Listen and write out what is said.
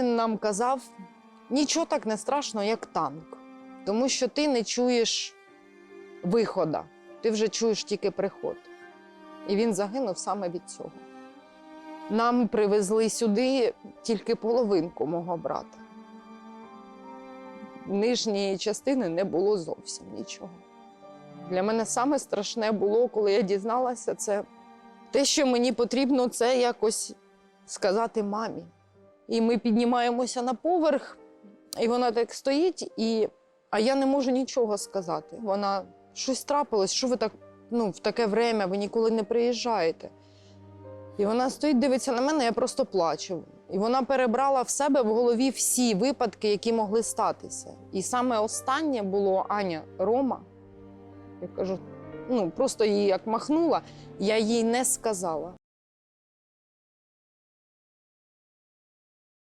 він нам казав: нічого так не страшно, як танк, тому що ти не чуєш виходу, ти вже чуєш тільки приход. І він загинув саме від цього. Нам привезли сюди тільки половинку мого брата. Нижньої частини не було зовсім нічого. Для мене саме страшне було, коли я дізналася, це те, що мені потрібно, це якось сказати мамі. І ми піднімаємося на поверх, і вона так стоїть, і... а я не можу нічого сказати. Вона щось трапилось, що ви так ну, в таке время, ви ніколи не приїжджаєте. І вона стоїть, дивиться на мене, я просто плачу. І вона перебрала в себе в голові всі випадки, які могли статися. І саме останнє було Аня Рома. Я кажу, ну просто її як махнула, я їй не сказала.